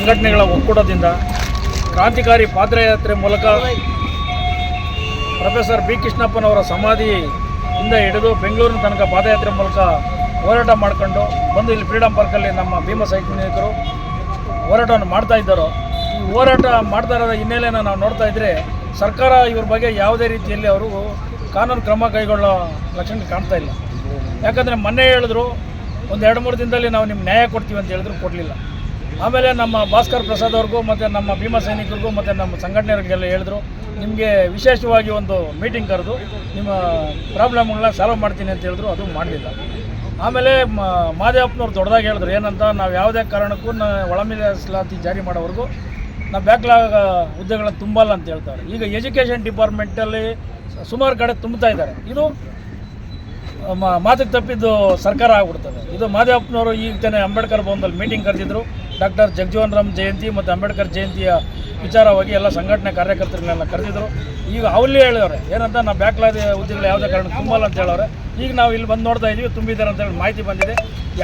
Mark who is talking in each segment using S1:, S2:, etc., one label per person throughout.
S1: ಸಂಘಟನೆಗಳ ಒಕ್ಕೂಟದಿಂದ ಕ್ರಾಂತಿಕಾರಿ ಪಾದಯಾತ್ರೆ ಮೂಲಕ ಪ್ರೊಫೆಸರ್ ಬಿ ಕೃಷ್ಣಪ್ಪನವರ ಸಮಾಧಿಯಿಂದ ಹಿಡಿದು ಬೆಂಗಳೂರಿನ ತನಕ ಪಾದಯಾತ್ರೆ ಮೂಲಕ ಹೋರಾಟ ಮಾಡಿಕೊಂಡು ಬಂದು ಇಲ್ಲಿ ಫ್ರೀಡಮ್ ಪಾರ್ಕಲ್ಲಿ ನಮ್ಮ ಭೀಮ ಸೈನಿಕರು ಹೋರಾಟವನ್ನು ಮಾಡ್ತಾ ಇದ್ದರು. ಈ ಹೋರಾಟ ಮಾಡ್ತಾ ಇರೋದ ಹಿನ್ನೆಲೆಯನ್ನು ನಾವು ನೋಡ್ತಾ ಇದ್ದರೆ ಸರ್ಕಾರ ಇವ್ರ ಬಗ್ಗೆ ಯಾವುದೇ ರೀತಿಯಲ್ಲಿ ಅವರು ಕಾನೂನು ಕ್ರಮ ಕೈಗೊಳ್ಳೋ ಲಕ್ಷಣ ಕಾಣ್ತಾ ಇಲ್ಲ. ಯಾಕಂದರೆ ಮೊನ್ನೆ ಹೇಳಿದ್ರು ಒಂದು ಎರಡು ಮೂರು ದಿನದಲ್ಲಿ ನಾವು ನಿಮ್ಗೆ ನ್ಯಾಯ ಕೊಡ್ತೀವಿ ಅಂತ ಹೇಳಿದ್ರು, ಕೊಡಲಿಲ್ಲ. ಆಮೇಲೆ ನಮ್ಮ ಭಾಸ್ಕರ್ ಪ್ರಸಾದ್ ಅವ್ರಿಗೂ ಮತ್ತು ನಮ್ಮ ಭೀಮಾ ಸೈನಿಕರಿಗೂ ಮತ್ತು ನಮ್ಮ ಸಂಘಟನೆಗೆಲ್ಲ ಹೇಳಿದ್ರು. ನಿಮಗೆ ವಿಶೇಷವಾಗಿ ಒಂದು ಮೀಟಿಂಗ್ ಕರೆದು ನಿಮ್ಮ ಪ್ರಾಬ್ಲಮ್ಗಳನ್ನ ಸಾಲ್ವ್ ಮಾಡ್ತೀನಿ ಅಂತ ಹೇಳಿದ್ರು, ಅದು ಮಾಡಲಿಲ್ಲ. ಆಮೇಲೆ ಮಾದೇವಪ್ಪನವ್ರು ದೊಡ್ಡದಾಗಿ ಹೇಳಿದ್ರು, ಏನಂತ ನಾವು ಯಾವುದೇ ಕಾರಣಕ್ಕೂ ನಾ ಒಳ ಮೀಸಲಾತಿ ಜಾರಿ ಮಾಡೋವರೆಗೂ ನಾವು ಬ್ಯಾಕ್ಲಾಗ್ ಹುದ್ದೆಗಳನ್ನ ತುಂಬಲ್ಲ ಅಂತ ಹೇಳ್ತಾರೆ. ಈಗ ಎಜುಕೇಷನ್ ಡಿಪಾರ್ಟ್ಮೆಂಟಲ್ಲಿ ಸುಮಾರು ಕಡೆ ತುಂಬ್ತಾ ಇದ್ದಾರೆ. ಇದು ಮಾತಿಗೆ ತಪ್ಪಿದ್ದು ಸರ್ಕಾರ ಆಗ್ಬಿಡ್ತದೆ. ಇದು ಮಾದೇವಪ್ಪನವರು ಈಗ ತಾನೇ ಅಂಬೇಡ್ಕರ್ ಭವನದಲ್ಲಿ ಮೀಟಿಂಗ್ ಕರೆದಿದ್ರು. ಡಾಕ್ಟರ್ ಜಗಜೀವನ್ ರಾಮ್ ಜಯಂತಿ ಮತ್ತು ಅಂಬೇಡ್ಕರ್ ಜಯಂತಿಯ ವಿಚಾರವಾಗಿ ಎಲ್ಲ ಸಂಘಟನೆ ಕಾರ್ಯಕರ್ತರನ್ನೆಲ್ಲ ಕರೆದಿದ್ರು. ಈಗ ಅವಲ್ಲಿ ಹೇಳಿದವ್ರೆ ಏನಂತ ನಾವು ಬ್ಯಾಕ್ಲಾದ ಹುದ್ದೆಗಳು ಯಾವುದೇ ಕಾರಣ ತುಂಬಲ್ಲ ಅಂತ ಹೇಳೋರೆ. ಈಗ ನಾವು ಇಲ್ಲಿ ಬಂದು ನೋಡ್ತಾ ಇದ್ದೀವಿ ತುಂಬಿದ್ದಾರೆ ಅಂತೇಳಿ ಮಾಹಿತಿ ಬಂದಿದೆ.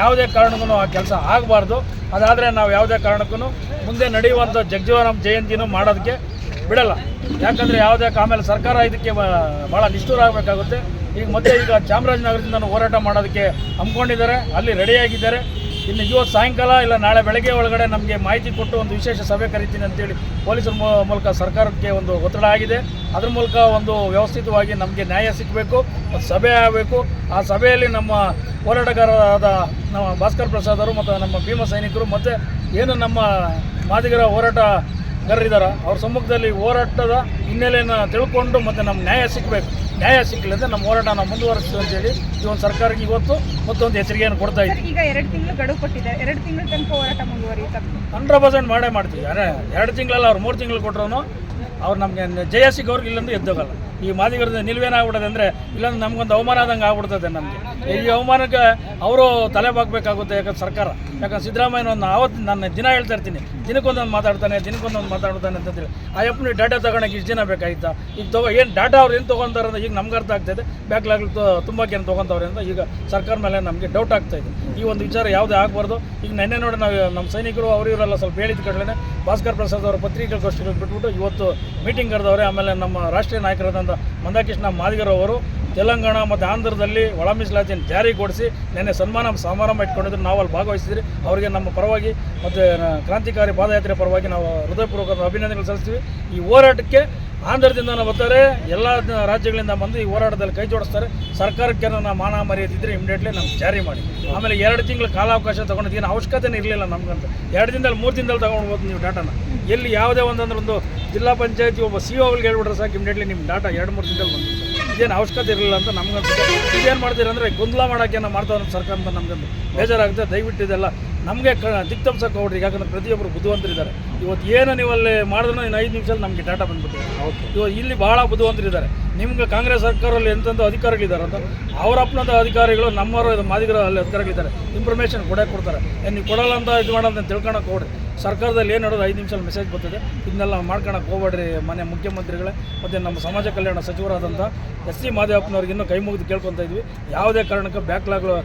S1: ಯಾವುದೇ ಕಾರಣಕ್ಕೂ ಆ ಕೆಲಸ ಆಗಬಾರ್ದು. ಅದಾದರೆ ನಾವು ಯಾವುದೇ ಕಾರಣಕ್ಕೂ ಮುಂದೆ ನಡೆಯುವಂಥ ಜಗಜೀವರಾಮ್ ಜಯಂತಿನೂ ಮಾಡೋದಕ್ಕೆ ಬಿಡಲ್ಲ. ಯಾಕಂದರೆ ಯಾವುದೇ ಆಮೇಲೆ ಸರ್ಕಾರ ಇದಕ್ಕೆ ಭಾಳ ನಿಷ್ಠೂರ ಆಗಬೇಕಾಗುತ್ತೆ ಈಗ ಮತ್ತೆ ಈಗ ಚಾಮರಾಜನಗರದಿಂದ ಹೋರಾಟ ಮಾಡೋದಕ್ಕೆ ಹಮ್ಮಿಕೊಂಡಿದ್ದಾರೆ, ಅಲ್ಲಿ ರೆಡಿಯಾಗಿದ್ದಾರೆ ಇನ್ನು ಇವತ್ತು ಸಾಯಂಕಾಲ ಇಲ್ಲ, ನಾಳೆ ಬೆಳಗ್ಗೆ ಒಳಗಡೆ ನಮಗೆ ಮಾಹಿತಿ ಕೊಟ್ಟು ಒಂದು ವಿಶೇಷ ಸಭೆ ಕರಿತೀನಿ ಅಂತೇಳಿ ಪೊಲೀಸರ ಮೂಲಕ ಸರ್ಕಾರಕ್ಕೆ ಒಂದು ಒತ್ತಡ ಆಗಿದೆ. ಅದ್ರ ಮೂಲಕ ಒಂದು ವ್ಯವಸ್ಥಿತವಾಗಿ ನಮಗೆ ನ್ಯಾಯ ಸಿಗಬೇಕು ಸಭೆ ಆಗಬೇಕು. ಆ ಸಭೆಯಲ್ಲಿ ನಮ್ಮ ಹೋರಾಟಗಾರರಾದ ನಮ್ಮ ಭಾಸ್ಕರ್ ಪ್ರಸಾದ್ ಅವರು ಮತ್ತು ನಮ್ಮ ಭೀಮ ಸೈನಿಕರು ಮತ್ತು ಏನು ನಮ್ಮ ಮಾದಿಗರ ಹೋರಾಟಗಾರರಿದ್ದಾರೆ ಅವ್ರ ಸಮ್ಮುಖದಲ್ಲಿ ಹೋರಾಟದ ಹಿನ್ನೆಲೆಯನ್ನು ತಿಳ್ಕೊಂಡು ಮತ್ತು ನಮ್ಮ ನ್ಯಾಯ ಸಿಗಬೇಕು. ನ್ಯಾಯ ಸಿಕ್ಕಲಿದೆ ನಮ್ಮ ಹೋರಾಟ ನಾವು ಮುಂದುವರಿಸ್ತೀವಿ ಅಂತೇಳಿ ಈ ಒಂದು ಸರ್ಕಾರಕ್ಕೆ ಇವತ್ತು ಮತ್ತೊಂದು ಎಚ್ಚರಿಕೆಯನ್ನು ಕೊಡ್ತಾ ಇದ್ದೀವಿ.
S2: ಈಗ ಎರಡು ತಿಂಗಳು ಗಡುವು ಕೊಟ್ಟಿದ್ದಾರೆ ಎರಡು ತಿಂಗಳ ತನಕ ಹೋರಾಟ ಮುಂದುವರಿಯುತ್ತೆ?
S1: ಹಂಡ್ರೆಡ್ ಪರ್ಸೆಂಟ್ ಮಾಡೇ ಮಾಡ್ತೀವಿ. ಅರೆ ಎರಡು ತಿಂಗಳಲ್ಲ ಅವ್ರು ಮೂರು ತಿಂಗಳು ಕೊಟ್ಟರು ಅವ್ರು ನಮಗೆ ಜಯ ಸಿಗೋರ್ಗೆ ಇಲ್ಲಂದ್ರೆ ಎದ್ದೋಗಲ್ಲ ಈ ಮಾದಿಗರದ ನಿಲ್ವೇನಾಗ್ಬಿಡೋದು ಅಂದರೆ ಇಲ್ಲಂದ್ರೆ ನಮಗೊಂದು ಅವಮಾನ ಆದಂಗೆ ಆಗ್ಬಿಡ್ತದೆ ನಮಗೆ. ಈ ಅವಮಾನಕ್ಕೆ ಅವರು ತಲೆ ಬಾಗಬೇಕಾಗುತ್ತೆ ಯಾಕಂದ್ರೆ ಸರ್ಕಾರ. ಯಾಕಂದ್ರೆ ಸಿದ್ದರಾಮಯ್ಯ ಒಂದು ಆವತ್ತು ನಾನು ದಿನ ಹೇಳ್ತಾ ಇರ್ತೀನಿ. ದಿನಕ್ಕೊಂದೊಂದು ಮಾತಾಡ್ತಾನೆ ದಿನಕ್ಕೊಂದೊಂದು ಮಾತಾಡ್ತಾನೆ ಅಂತಂದೇಳಿ ಆ ಯಪ್ಪನ ಡಾಟಾ ತಗೊಳಕ್ಕೆ ಇಷ್ಟು ಜನ ಬೇಕಾಗಿತ್ತಾ ಈಗ ತಗೋ ಏನು ಡಾಟಾ ಅವ್ರು ಏನು ತೊಗೊಂತಾರೆ ಅಂತ ಈಗ ನಮ್ಗೆ ಅರ್ಥ ಆಗ್ತಾಯಿದೆ ಬ್ಯಾಕ್ಲಾಗ್ ತುಂಬ ಏನು ತೊಗೊತವ್ರೆ ಅಂತ ಈಗ ಸರ್ಕಾರ ಮೇಲೆ ನಮಗೆ ಡೌಟ್ ಆಗ್ತಾ ಇದೆ. ಈ ಒಂದು ವಿಚಾರ ಯಾವುದೇ ಆಗಬಾರ್ದು. ಈಗ ನೆನ್ನೆ ನೋಡಿ ನಾವು ನಮ್ಮ ಸೈನಿಕರು, ಅವರು ಇವರೆಲ್ಲ ಸ್ವಲ್ಪ ಹೇಳಿದ ಕಡಲೇ ಭಾಸ್ಕರ್ ಪ್ರಸಾದ್ ಅವರ ಪತ್ರಿಕಾಗೋಷ್ಠಿಗಳು ಬಿಟ್ಬಿಟ್ಟು ಇವತ್ತು ಮೀಟಿಂಗ್ ಕರೆದವ್ರೆ, ಆಮೇಲೆ ನಮ್ಮ ರಾಷ್ಟ್ರೀಯ ನಾಯಕರಾದಂಥ ಮಂದಾಕೃಷ್ಣ ಮಾದಿಗರ್ ಅವರು ತೆಲಂಗಾಣ ಮತ್ತು ಆಂಧ್ರದಲ್ಲಿ ಒಳ ಮೀಸಲಾತಿಯನ್ನು ಜಾರಿಗೊಳಿಸಿ ನಿನ್ನೆ ಸನ್ಮಾನ ಸಮಾರಂಭ ಇಟ್ಕೊಂಡಿದ್ರು. ನಾವು ಅಲ್ಲಿ ಭಾಗವಹಿಸಿದ್ರಿ. ಅವರಿಗೆ ನಮ್ಮ ಪರವಾಗಿ ಮತ್ತು ಕ್ರಾಂತಿಕಾರಿ ಪಾದಯಾತ್ರೆ ಪರವಾಗಿ ನಾವು ಹೃದಯಪೂರ್ವಕ ಅಭಿನಂದನೆಗಳು ಸಲ್ಲಿಸ್ತೀವಿ. ಈ ಹೋರಾಟಕ್ಕೆ ಆಂಧ್ರದಿಂದ ನಾವು ಬರ್ತಾರೆ. ಎಲ್ಲ ರಾಜ್ಯಗಳಿಂದ ಬಂದು ಈ ಹೋರಾಟದಲ್ಲಿ ಕೈ ಜೋಡಿಸ್ತಾರೆ. ಸರ್ಕಾರಕ್ಕೆ ನಾವು ಮಾನ ಮರ್ಯಾದಿದ್ದರೆ ಇಮಿಡಿಯೇಟ್ಲಿ ನಮ್ಗೆ ಜಾರಿ ಮಾಡಿ. ಆಮೇಲೆ ಎರಡು ತಿಂಗಳು ಕಾಲಾವಕಾಶ ತೊಗೊಂಡಿದ್ದೀನಿ ಅವಶ್ಯಕತೆನೇ ಇರಲಿಲ್ಲ ನಮಗಂತ. ಎರಡು ದಿನದಲ್ಲಿ, ಮೂರು ದಿನದಲ್ಲಿ ತೊಗೊಂಡ್ಬೋದು ನೀವು ಡಾಟಾನ. ಎಲ್ಲಿ ಯಾವುದೇ ಒಂದಂದ್ರೆ ಒಂದು ಜಿಲ್ಲಾ ಪಂಚಾಯತಿ ಒಬ್ಬ ಸಿ ಒಗಳಿಗೆ ಹೇಳ್ಬಿಟ್ರೆ ಸಾಕು ಇಮಿಡಿಯೇಟ್ಲಿ ನಿಮ್ಮ ಡಾಟಾ ಎರಡು, ಮೂರು ದಿನದಲ್ಲಿ ಬಂದು ಇದೇನು ಅವಶ್ಯಕತೆ ಇರಲಿಲ್ಲ ಅಂತ ನಮ್ಗನ್ಸುತ್ತೆ. ಇದೇನು ಮಾಡ್ತೀರಂದ್ರೆ ಗೊಂದಲ ಮಾಡೋಕ್ಕೆ ಏನೋ ಮಾಡ್ತಾ ಇರೋ ಸರ್ಕಾರ ಅಂತ ನಮ್ಗಂದು ಬೇಜಾರಾಗುತ್ತೆ. ದಯವಿಟ್ಟು ಇದೆಲ್ಲ ನಮಗೆ ಕ ದಿಕ್ತಂಸಕ್ಕೆ ಹೋಗ್ರಿ ಯಾಕಂದ್ರೆ ಪ್ರತಿಯೊಬ್ಬರು ಬುದ್ಧಿವಂತರಿದ್ದಾರೆ ಇವತ್ತು ಏನು ನೀವು ಅಲ್ಲಿ ಮಾಡಿದ್ರು ಇನ್ನು ಐದು ನಿಮಿಷದಲ್ಲಿ ನಮಗೆ ಡಾಟಾ ಬಂದ್ಬಿಟ್ಟಿದೆ. ಇವತ್ತು ಇಲ್ಲಿ ಭಾಳ ಬುದ್ಧಿವಂತರಿದ್ದಾರೆ ನಿಮ್ಗೆ ಕಾಂಗ್ರೆಸ್ ಸರ್ಕಾರದಲ್ಲಿ ಎಂತೆಂಥ ಅಧಿಕಾರಿಗಳಿದ್ದಾರೆ ಅಂತ ಅವರ ಅಪ್ಪನಂಥ ಅಧಿಕಾರಿಗಳು ನಮ್ಮವರು ಇದು ಮಾದಿಗರ ಅಲ್ಲಿ ಅಧಿಕಾರಿಗಳಿದ್ದಾರೆ. ಇನ್ಫಾರ್ಮೇಷನ್ ಕೊಡೇ ಕೊಡ್ತಾರೆ. ಏನು ನೀವು ಕೊಡಲ್ಲ ಅಂತ ಇದು ಮಾಡೋದು ಅಂತ ತಿಳ್ಕೊಳಕ್ಕೆ ಹೋಗ್ರಿ ಸರ್ಕಾರದಲ್ಲಿ ಏನು ನೋಡೋದು ಐದು ನಿಮಿಷದಲ್ಲಿ ಮೆಸೇಜ್ ಬರ್ತದೆ. ಇದನ್ನೆಲ್ಲ ಮಾಡ್ಕೊಳಕ್ಕೆ ಹೋಗ್ಬೇಡ್ರಿ ಮನೆ ಮುಖ್ಯಮಂತ್ರಿಗಳೇ. ಮತ್ತು ನಮ್ಮ ಸಮಾಜ ಕಲ್ಯಾಣ ಸಚಿವರಾದಂಥ ಎಸ್ ಸಿ ಮಾದೇವಪ್ಪನವ್ರಿಗೆ ಇನ್ನೂ ಕೈ ಮುಗಿದು ಕೇಳ್ಕೊತಾ ಇದ್ವಿ. ಯಾವುದೇ ಕಾರಣಕ್ಕೂ ಬ್ಯಾಕ್ಲಾಗ್ಗಳು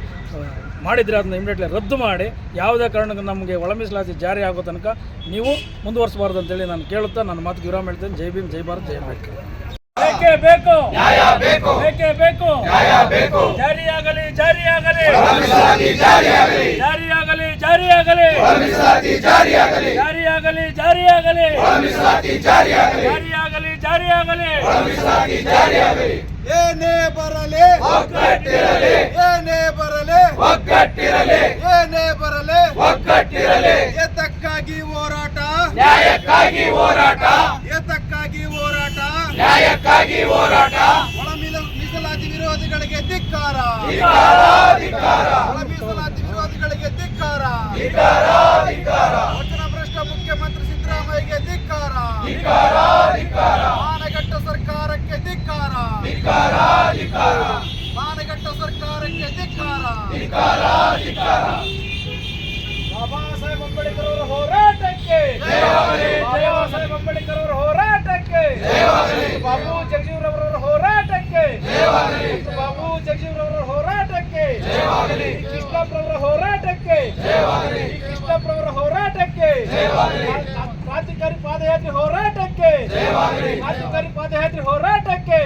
S1: ಮಾಡಿದರೆ ಅದನ್ನ ಇಮಿಡಿಯೇಟ್ಲಿ ರದ್ದು ಮಾಡಿ ಯಾವುದೇ ಕಾರಣಕ್ಕೂ ನಮಗೆ ಒಳ ಮೀಸಲಾತಿ ಜಾರಿ ಆಗೋ ತನಕ ನೀವು ಮುಂದುವರಿಸಬಾರ್ದು ಅಂತೇಳಿ ನಾನು ಕೇಳುತ್ತಾ ನನ್ನ ಮಾತು ವಿರಾಮ ಹೇಳ್ತೇನೆ. ಜೈ ಭೀಮ್ ಜೈ ಭಾರತ್ ಜೈ ಅಂಬೇಡ್ಕರ್ ಬೇಕೇ ಬೇಕು. ನ್ಯಾಯ ಬೇಕು. ಬೇಕೇ ಬೇಕು. ನ್ಯಾಯ ಬೇಕು. ಜಾರಿಯಾಗಲಿ ಜಾರಿಯಾಗಲಿ. ಜಾರಿಯಾಗಲಿ. ಜಾರಿಯಾಗಲಿ ಜಾರಿಯಾಗಲಿ. ಜಾರಿಯಾಗಲಿ. ಜಾರಿಯಾಗಲಿ ಜಾರಿಯಾಗಲಿ.
S3: ಏನೇ ಬರಲಿ.
S1: ಒಗ್ಗಟ್ಟಿರಲಿ.
S3: ಏನೇ ಬರಲಿ.
S1: ಒಗ್ಗಟ್ಟಿರಲಿ.
S3: ಏತಕ್ಕಾಗಿ ಹೋರಾಟ.
S1: ನ್ಯಾಯಕ್ಕಾಗಿ ಹೋರಾಟ.
S3: ಏತಕ್ಕಾಗಿ ಹೋರಾಟ.
S1: ನ್ಯಾಯಕ್ಕಾಗಿ ಹೋರಾಟ.
S3: ಒಳ ಮೀಸಲಾತಿ ವಿರೋಧಿಗಳಿಗೆ ಧಿಕ್ಕಾರ. ಒಳ ಮೀಸಲಾತಿ ವಿರೋಧಿಗಳಿಗೆ ಧಿಕ್ಕಾರ. ವಚನ ಸರ್ಕಾರಕ್ಕೆ ಧಿಕ್ಕಾರ
S1: ಬಾಬಾ ಸಾಹೇಬ್ ಅಂಬೇಡ್ಕರ್ ಅವರ ಹೋರಾಟಕ್ಕೆ. ಬಾಬಾ ಸಾಹೇಬ್ ಅಂಬೇಡ್ಕರ್ ಅವರ ಹೋರಾಟಕ್ಕೆ. ಬಾಬು ಜಗಜೀವರವರ ಹೋರಾಟಕ್ಕೆ. ಬಾಬು ಜಗಜೀವರವರ ಹೋರಾಟಕ್ಕೆ. ಕೃಷ್ಣಪ್ಪರವರ ಹೋರಾಟಕ್ಕೆ. ಕೃಷ್ಣ ಯಡಿಯೂರಪ್ಪರವರ ಹೋರಾಟಕ್ಕೆ. ಕ್ರಾಂತಿಕಾರಿ ಪಾದಯಾತ್ರೆ ಹೋರಾಟಕ್ಕೆ. ಕ್ರಾಂತಿಕಾರಿ ಪಾದಯಾತ್ರೆ ಹೋರಾಟಕ್ಕೆ.